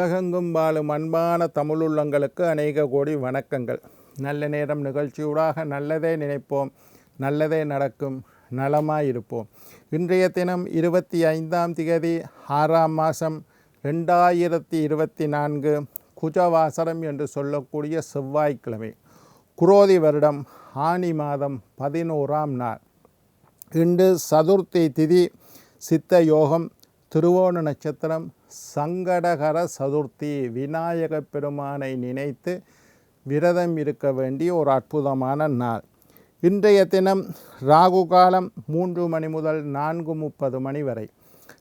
உலகெங்கும் வாழும் அன்பான தமிழுள்ளங்களுக்கு அநேக கோடி வணக்கங்கள். நல்ல நேரம் நிகழ்ச்சியூடாக நல்லதே நினைப்போம் நல்லதே நடக்கும் நலமாயிருப்போம் இன்றைய தினம் இருபத்தி ஐந்தாம் திகதி ஆறாம் மாதம் ரெண்டாயிரத்தி இருபத்தி நான்கு குஜவாசரம் என்று சொல்லக்கூடிய செவ்வாய்க்கிழமை குரோதி வருடம் ஆனி மாதம் பதினோராம் நாள். இன்று சதுர்த்தி திதி சித்த யோகம் திருவோண நட்சத்திரம் சங்கடகர சதுர்த்தி விநாயக பெருமானை நினைத்து விரதம் இருக்க வேண்டிய ஒரு அற்புதமான நாள். இன்றைய தினம் ராகு காலம் மூன்று மணி முதல் நான்கு முப்பது மணி வரை.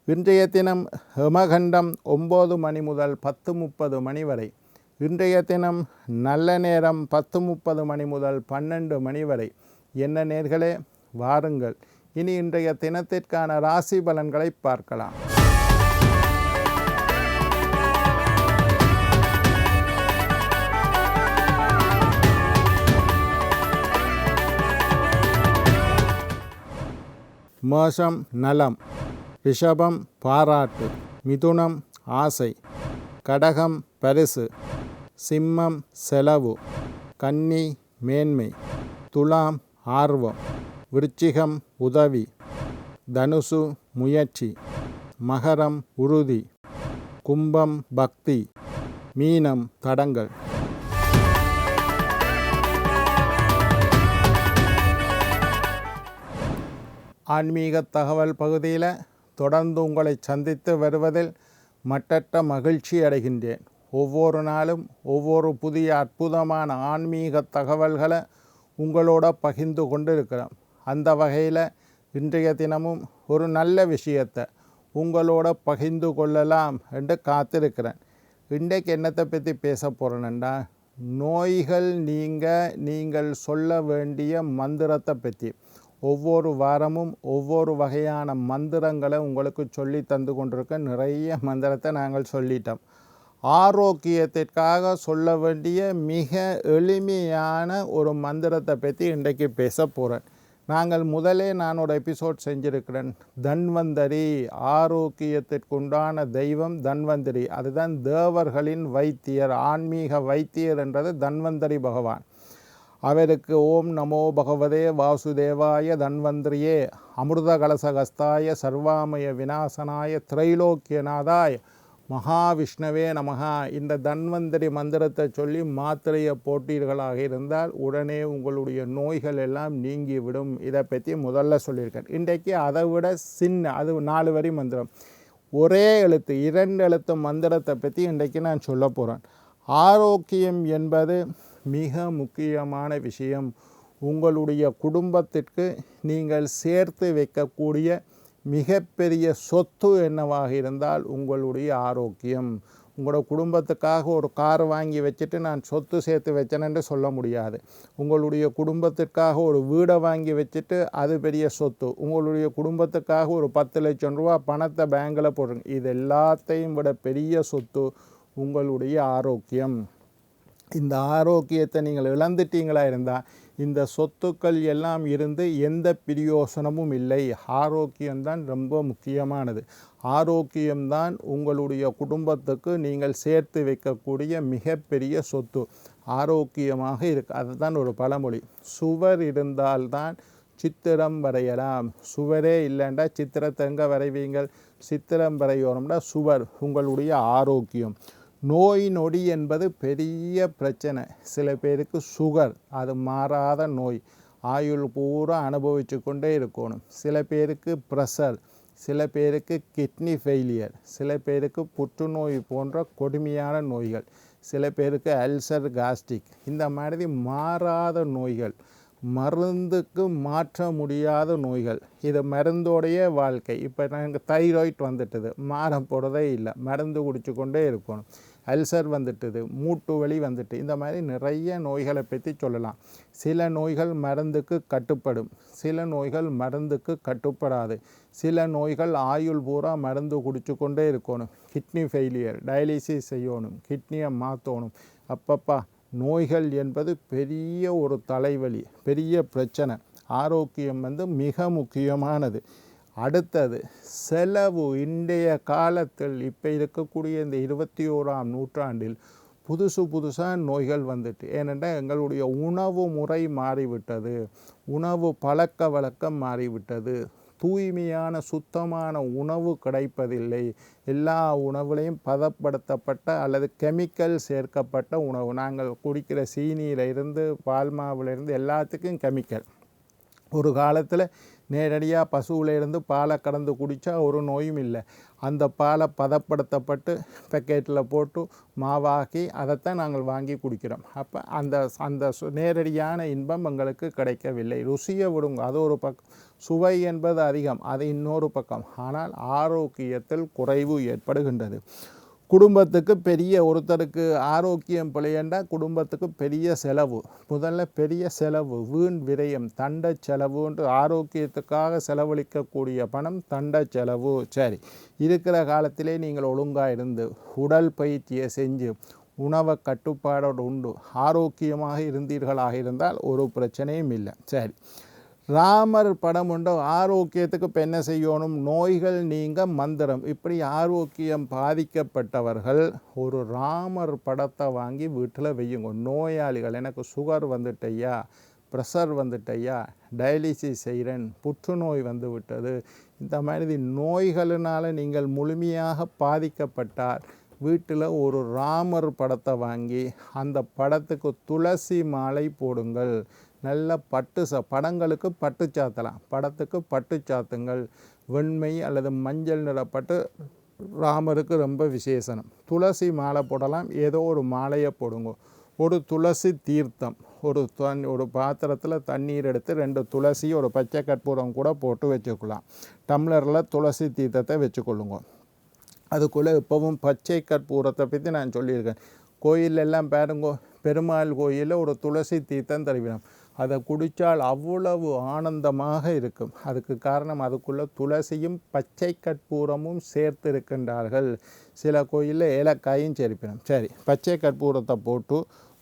இன்றைய தினம் ஹெமகண்டம் ஒம்பது மணி முதல் பத்து முப்பது மணி வரை. இன்றைய தினம் நல்ல நேரம் பத்து முப்பது மணி முதல் பன்னெண்டு மணி வரை. என்ன நேர்களே? வாருங்கள். இனி இன்றைய தினத்திற்கான ராசி பலன்களை பார்க்கலாம். மேஷம் நலம் ரிஷபம் பாராட்டு மிதுனம் ஆசை கடகம் பரிசு சிம்மம் செலவு கன்னி மேன்மை துலாம் ஆர்வம் விருச்சிகம் உதவி தனுசு முயற்சி மகரம் உறுதி கும்பம் பக்தி மீனம் தடங்கள். ஆன்மீக தகவல் பகுதியில் தொடர்ந்து உங்களை சந்தித்து வருவதில் மட்டற்ற மகிழ்ச்சி அடைகின்றேன். ஒவ்வொரு நாளும் ஒவ்வொரு புதிய அற்புதமான ஆன்மீக தகவல்களை உங்களோட பகிர்ந்து கொண்டு இருக்கிறோம் அந்த வகையில் இன்றைய தினமும் ஒரு நல்ல விஷயத்தை உங்களோட பகிர்ந்து கொள்ளலாம் என்று காத்திருக்கிறேன். இன்றைக்கு என்னத்தை பற்றி பேச போகிறேன்னா நோய்கள் நீங்க நீங்கள் சொல்ல வேண்டிய மந்திரத்தை பற்றி ஒவ்வொரு வாரமும் ஒவ்வொரு வகையான மந்திரங்களை உங்களுக்கு சொல்லி தந்து கொண்டிருக்க நிறைய மந்திரத்தை நாங்கள் சொல்லிட்டோம். ஆரோக்கியத்திற்காக சொல்ல வேண்டிய மிக எளிமையான ஒரு மந்திரத்தை பற்றி இன்றைக்கு பேச போகிறேன் நாங்கள் முதலே நான் ஒரு எபிசோட் செஞ்சிருக்கிறேன். தன்வந்தரி ஆரோக்கியத்திற்குண்டான தெய்வம் தன்வந்தரி. அதுதான் தேவர்களின் வைத்தியர் ஆன்மீக வைத்தியர் என்றது தன்வந்தரி பகவான். அவருக்கு ஓம் நமோ பகவதே வாசுதேவாய தன்வந்திரியே அமிர்த கலசகஸ்தாய சர்வாமய விநாசனாய திரைலோக்கியநாதாய் மகாவிஷ்ணவே நமகா இந்த தன்வந்திரி மந்திரத்தை சொல்லி மாத்திரையை போட்டீர்களாக இருந்தால் உடனே உங்களுடைய நோய்கள் எல்லாம் நீங்கிவிடும். இதை பற்றி முதல்ல சொல்லியிருக்கேன். இன்றைக்கு அதை விட சின்ன அது நாலு வரி மந்திரம். ஒரே எழுத்து இரண்டு எழுத்து மந்திரத்தை பற்றி இன்றைக்கு நான் சொல்ல போகிறேன் ஆரோக்கியம் என்பது மிக முக்கியமான விஷயம். உங்களுடைய குடும்பத்திற்கு நீங்கள் சேர்த்து வைக்கக்கூடிய மிகப்பெரிய சொத்து என்னவாக இருந்தால் உங்களுடைய ஆரோக்கியம். உங்களோட குடும்பத்துக்காக ஒரு கார் வாங்கி வச்சுட்டு நான் சொத்து சேர்த்து வச்சேனென்று சொல்ல முடியாது. உங்களுடைய குடும்பத்திற்காக ஒரு வீடை வாங்கி வச்சுட்டு அது பெரிய சொத்து. உங்களுடைய குடும்பத்துக்காக ஒரு பத்து லட்சம் ரூபா பணத்தை பேங்கில் போடுங்க இது எல்லாத்தையும் விட பெரிய சொத்து உங்களுடைய ஆரோக்கியம். இந்த ஆரோக்கியத்தை நீங்கள் இழந்துட்டீங்களா இருந்தால் இந்த சொத்துக்கள் எல்லாம் இருந்து எந்த பிரியோசனமும் இல்லை. ஆரோக்கியம்தான் ரொம்ப முக்கியமானது. ஆரோக்கியம்தான் உங்களுடைய குடும்பத்துக்கு நீங்கள் சேர்த்து வைக்கக்கூடிய மிகப்பெரிய சொத்து. ஆரோக்கியமாக இருக்கு அதுதான் ஒரு பழமொழி. சுவர் இருந்தால்தான் சித்திரம் வரையலாம். சுவரே இல்லைண்டா சித்திரத்தை எங்கே வரைவீங்கள்? சித்திரம் வரையோணும்னா சுவர் உங்களுடைய ஆரோக்கியம். நோய் நொடி என்பது பெரிய பிரச்சனை. சில பேருக்கு சுகர் அது மாறாத நோய். ஆயுள் பூரா அனுபவித்து கொண்டே இருக்கணும். சில பேருக்கு ப்ரெஷர் சில பேருக்கு கிட்னி ஃபெயிலியர் சில பேருக்கு புற்றுநோய் போன்ற கொடுமையான நோய்கள் சில பேருக்கு அல்சர் காஸ்டிக் இந்த மாதிரி மாறாத நோய்கள் மருந்துக்கு மாற்ற முடியாத நோய்கள். இது மருந்தோடைய வாழ்க்கை. இப்போ நாங்கள் தைராய்ட் வந்துட்டுது. மாற போகிறதே இல்லை. மருந்து குடிச்சு கொண்டே இருக்கணும். அல்சர் வந்துட்டுது மூட்டு வலி வந்துட்டு இந்த மாதிரி நிறைய நோய்களை பற்றி சொல்லலாம். சில நோய்கள் மருந்துக்கு கட்டுப்படும் சில நோய்கள் மருந்துக்கு கட்டுப்படாது சில நோய்கள் ஆயுள் பூரா மருந்து குடிச்சு கொண்டே இருக்கணும். கிட்னி ஃபெயிலியர் டயாலிசிஸ் செய்யணும் கிட்னியை மாற்றணும் அப்பப்பா நோய்கள் என்பது பெரிய ஒரு தலைவலி பெரிய பிரச்சனை. ஆரோக்கியம் வந்து மிக முக்கியமானது. அடுத்தது செலவு இன்றைய காலத்தில் இப்போ இருக்கக்கூடிய இந்த இருபத்தி ஓராம் நூற்றாண்டில் புதுசு புதுசாக நோய்கள் வந்துட்டு ஏனென்றால் எங்களுடைய உணவு முறை மாறிவிட்டது உணவு பழக்க வழக்கம் மாறிவிட்டது தூய்மையான சுத்தமான உணவு கிடைப்பதில்லை எல்லா உணவுலையும் பதப்படுத்தப்பட்ட அல்லது கெமிக்கல் சேர்க்கப்பட்ட உணவு. நாங்கள் குடிக்கிற சீனியிலிருந்து பால்மாவிலிருந்து பால் மாவுலேருந்து எல்லாத்துக்கும் கெமிக்கல். ஒரு காலத்தில் நேரடியாக பசுவிலேருந்து பாலை கறந்து குடித்தா ஒரு நோயும் இல்லை. அந்த பாலை பதப்படுத்தப்பட்டு பேக்கெட்டில் போட்டு மாவாக்கி அதைத்தான் நாங்கள் வாங்கி குடிக்கிறோம். அப்போ அந்த அந்த சு- நேரடியான இன்பம் எங்களுக்கு கிடைக்கவில்லை. ருசியை விடுங்க. அது ஒரு பக்கம் சுவை என்பது அதிகம். அது இன்னொரு பக்கம். ஆனால் ஆரோக்கியத்தில் குறைவு ஏற்படுகின்றது. குடும்பத்துக்கு பெரிய ஒருத்தருக்கு ஆரோக்கியம் பிழையண்டா குடும்பத்துக்கு பெரிய செலவு. முதல்ல பெரிய செலவு வீண் விரயம் தண்ட செலவுன்று ஆரோக்கியத்துக்காக செலவழிக்கக்கூடிய பணம் தண்ட செலவு. சரி இருக்கிற காலத்திலே நீங்கள் ஒழுங்காக இருந்து உடல் பயிற்சியை செஞ்சு உணவை கட்டுப்பாடோடு உண்டு ஆரோக்கியமாக இருந்தீர்களாக இருந்தால் ஒரு பிரச்சனையும் இல்லை. சரி ராமர் படம் உண்டு. ஆரோக்கியத்துக்கு இப்போ என்ன செய்யணும்? நோய்கள் நீங்க மந்திரம். இப்படி ஆரோக்கியம் பாதிக்கப்பட்டவர்கள் ஒரு ராமர் படத்தை வாங்கி வீட்டில் வையுங்க. நோயாளிகள் எனக்கு சுகர் வந்துட்டையா ப்ரெஷர் வந்துட்டையா டயாலிசிஸ் செய்கிறேன் புற்றுநோய் வந்து விட்டது. இந்த மாதிரி நோய்களினால் நீங்கள் முழுமையாக பாதிக்கப்பட்டால் வீட்டில் ஒரு ராமர் படத்தை வாங்கி அந்த படத்துக்கு துளசி மாலை போடுங்கள். நல்ல பட்டு ச படங்களுக்கு பட்டு சாத்தலாம். படத்துக்கு பட்டு சாத்துங்கள். வெண்மை அல்லது மஞ்சள் நிற பட்டு ராமருக்கு ரொம்ப விசேஷனம். துளசி மாலை போடலாம். ஏதோ ஒரு மாலையை போடுங்க. ஒரு துளசி தீர்த்தம். ஒரு தண் ஒரு பாத்திரத்தில் தண்ணீர் எடுத்து ரெண்டு துளசி ஒரு பச்சை கற்பூரம் கூட போட்டு வச்சுக்கலாம். டம்ளரில் துளசி தீர்த்தத்தை வச்சுக்கொள்ளுங்க. அதுக்குள்ளே இப்போவும் பச்சை கற்பூரத்தை பற்றி நான் சொல்லியிருக்கேன். கோயிலெல்லாம் பாருங்கோ. பெருமாள் கோயிலில் ஒரு துளசி தீர்த்தம் தருவினோம். அதை குடித்தால் அவ்வளவு ஆனந்தமாக இருக்கும். அதுக்கு காரணம் அதுக்குள்ளே துளசியும் பச்சை கற்பூரமும் சேர்த்து இருக்கின்றார்கள் சில கோயிலில் ஏலக்காயும் சேர்ப்பினோம். சரி பச்சை கற்பூரத்தை போட்டு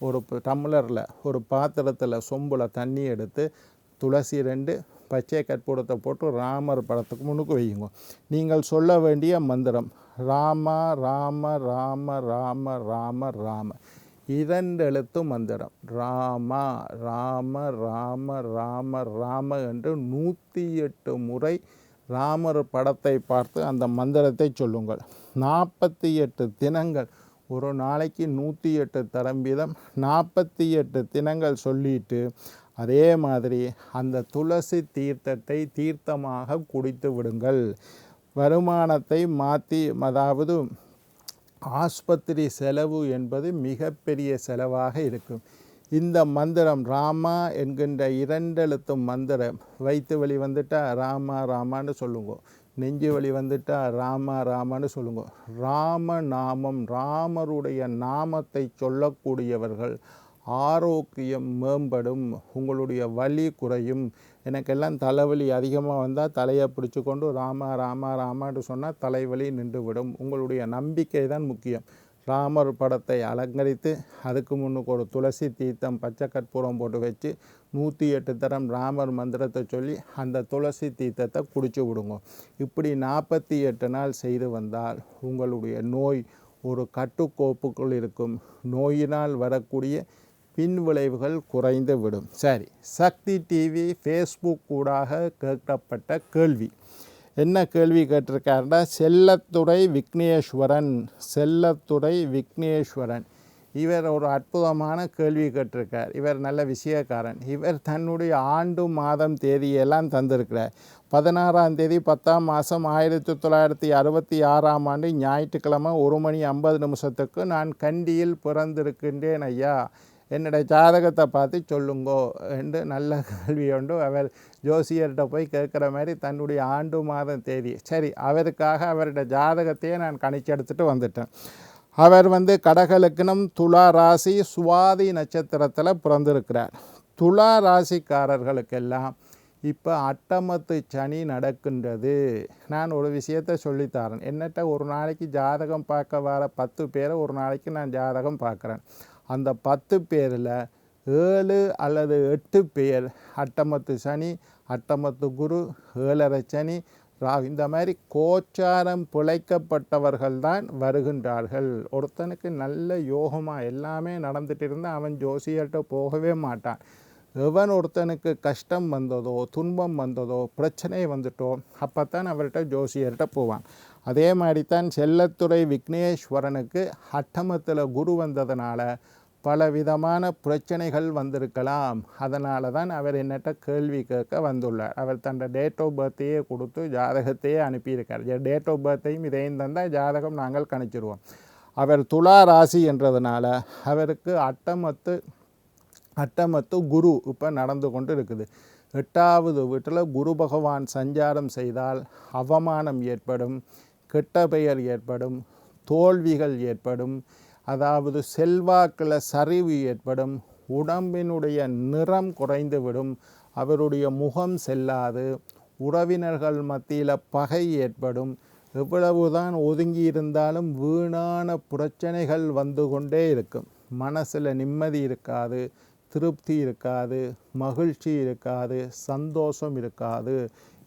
ஒரு டம்ளரில் ஒரு பாத்திரத்தில் சொம்பில் தண்ணி எடுத்து துளசி ரெண்டு பச்சை கற்பூரத்தை போட்டு ராமர் படத்துக்கு முன்னுக்கு வையுங்க. நீங்கள் சொல்ல வேண்டிய மந்திரம் ராம ராம ராம ராம ராம ராம. இரண்டு எழுத்தும் மந்திரம். ராமா ராம ராம ராம ராம என்று நூற்றி எட்டு முறை ராமர் படத்தை பார்த்து அந்த மந்திரத்தை சொல்லுங்கள். நாற்பத்தி எட்டு தினங்கள். ஒரு நாளைக்கு நூற்றி எட்டு தரம் வீதம் நாற்பத்தி எட்டு தினங்கள் சொல்லிட்டு அதே மாதிரி அந்த துளசி தீர்த்தத்தை தீர்த்தமாக குடித்து விடுங்கள். வருமானத்தை மாற்றி அதாவது ஆஸ்பத்திரி செலவு என்பது மிகப்பெரிய செலவாக இருக்கும். இந்த மந்திரம் ராமா என்கின்ற இரண்டெழுத்து மந்திரம் வைத்து வலி வந்துட்டா ராமா ராமான்னு சொல்லுங்க. நெஞ்சு வலி வந்துட்டா ராமா ராமான்னு சொல்லுங்க. ராம நாமம் ராமருடைய நாமத்தை சொல்லக்கூடியவர்கள் ஆரோக்கியம் மேம்படும் உங்களுடைய வலி குறையும் எனக்கெல்லாம் தலைவலி அதிகமாக வந்தால் தலையை பிடிச்சி கொண்டு ராமா ராமா ராமான்னு சொன்னால் தலைவலி நின்றுவிடும். உங்களுடைய நம்பிக்கை தான் முக்கியம். ராமர் படத்தை அலங்கரித்து அதுக்கு முன்னுக்கு ஒரு துளசி தீர்த்தம் பச்சை கற்பூரம் போட்டு வச்சு நூற்றி எட்டு தரம் ராமர் மந்திரத்தை சொல்லி அந்த துளசி தீர்த்தத்தை குடிச்சு விடுங்க. இப்படி நாற்பத்தி எட்டு நாள் செய்து வந்தால் உங்களுடைய நோய் ஒரு கட்டுக்கோப்புக்குள் இருக்கும். நோயினால் வரக்கூடிய பின் விளைவுகள் குறைந்து விடும். சரி சக்தி டிவி ஃபேஸ்புக் கூடாக கேட்கப்பட்ட கேள்வி. என்ன கேள்வி கேட்டிருக்காருன்னா செல்லத்துறை விக்னேஸ்வரன் செல்லத்துறை விக்னேஸ்வரன். இவர் ஒரு அற்புதமான கேள்வி கேட்டிருக்கார். இவர் நல்ல விஷயக்காரன். இவர் தன்னுடைய ஆண்டு மாதம் தேதியெல்லாம் தந்திருக்கிறார். பதினாறாம் தேதி பத்தாம் மாதம் ஆயிரத்தி தொள்ளாயிரத்தி அறுபத்தி ஆறாம் ஆண்டு ஞாயிற்றுக்கிழமை ஒரு மணி ஐம்பது நிமிஷத்துக்கு நான் கண்டியில் பிறந்திருக்கின்றேன் ஐயா. என்னுடைய ஜாதகத்தை பார்த்து சொல்லுங்கோ என்று நல்ல கேள்வி உண்டு அவர் ஜோசியர்கிட்ட போய் கேட்குற மாதிரி தன்னுடைய ஆண்டு மாதம் தேதி. சரி அவருக்காக அவருடைய ஜாதகத்தையே நான் கணிச்செடுத்துட்டு வந்துட்டேன். அவர் வந்து கடகலக்கணம் துலா ராசி சுவாதி நட்சத்திரத்தில் பிறந்திருக்கிறார். துலா ராசிக்காரர்களுக்கெல்லாம் இப்போ அட்டமத்து சனி நடக்கின்றது. நான் ஒரு விஷயத்தை சொல்லித்தரேன். என்னட்ட ஒரு நாளைக்கு ஜாதகம் பார்க்க வர பத்து பேரை ஒரு நாளைக்கு நான் ஜாதகம் பார்க்குறேன். அந்த பத்து பேரில் ஏழு அல்லது எட்டு பேர் அட்டமத்து சனி அட்டமத்து குரு ஏழரை சனி ராகு இந்த மாதிரி கோச்சாரம் பிழைக்கப்பட்டவர்கள் தான் வருகின்றார்கள். ஒருத்தனுக்கு நல்ல யோகமாக எல்லாமே நடந்துட்டு இருந்தால் அவன் ஜோசியர்கிட்ட போகவே மாட்டான். எவன் ஒருத்தனுக்கு கஷ்டம் வந்ததோ துன்பம் வந்ததோ பிரச்சனை வந்துட்டோ அப்போத்தான் அவர்கிட்ட ஜோசியர்கிட்ட போவான். அதே மாதிரி தான் செல்லத்துறை விக்னேஸ்வரனுக்கு அட்டமத்தில் குரு வந்ததுனால பல விதமான பிரச்சனைகள் வந்திருக்கலாம். அதனால தான் அவர் என்னட்ட கேள்வி கேட்க வந்துள்ளார். அவர் தன்னோட டேட் ஆஃப் பர்த்தையே கொடுத்து ஜாதகத்தையே அனுப்பியிருக்கார். டேட் ஆஃப் பர்த்தையும் இதையும் தந்தால் ஜாதகம் நாங்கள் கணிச்சிடுவோம் அவர் துலா ராசி என்றதுனால அவருக்கு அட்டமத்து அட்டமத்து குரு இப்போ நடந்து கொண்டு இருக்குது எட்டாவது வீட்டில் குரு பகவான் சஞ்சாரம் செய்தால் அவமானம் ஏற்படும் கெட்ட பெயர் ஏற்படும் தோல்விகள் ஏற்படும் அதாவது செல்வாக்கில் சரிவு ஏற்படும் உடம்பினுடைய நிறம் குறைந்துவிடும் அவருடைய முகம் செல்லாது உறவினர்கள் மத்தியில் பகை ஏற்படும் எவ்வளவுதான் ஒதுங்கி இருந்தாலும் வீணான பிரச்சனைகள் வந்து கொண்டே இருக்கும். மனசில் நிம்மதி இருக்காது திருப்தி இருக்காது மகிழ்ச்சி இருக்காது சந்தோஷம் இருக்காது.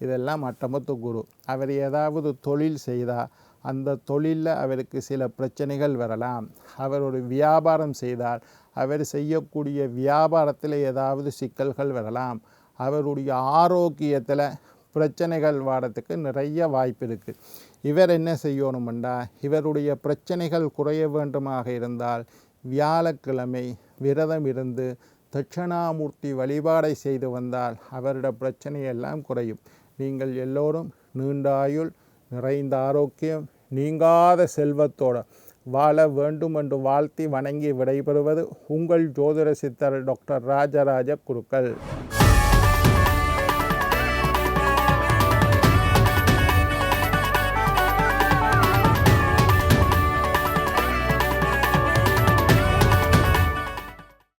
இதெல்லாம் அட்டமத்து குரு. அவர் ஏதாவது தொழில் செய்தால் அந்த தொழிலில் அவருக்கு சில பிரச்சனைகள் வரலாம். அவர் ஒரு வியாபாரம் செய்தால் அவர் செய்யக்கூடிய வியாபாரத்தில் ஏதாவது சிக்கல்கள் வரலாம். அவருடைய ஆரோக்கியத்தில் பிரச்சனைகள் வாடத்துக்கு நிறைய வாய்ப்பு இருக்குது இவர் என்ன செய்யணுமெண்டா இவருடைய பிரச்சனைகள் குறைய வேண்டுமாக இருந்தால் வியாழக்கிழமை விரதம் இருந்து தட்சணாமூர்த்தி வழிபாடை செய்து வந்தால் அவருடைய பிரச்சனையெல்லாம் குறையும். நீங்கள் எல்லோரும் நீண்டாயுள் நிறைந்த ஆரோக்கியம் நீங்காத செல்வத்தோடு வாழ வேண்டும் என்று வாழ்த்தி வணங்கி விடைபெறுவது உங்கள் ஜோதிட சித்தர் டாக்டர் ராஜராஜ குருக்கள்.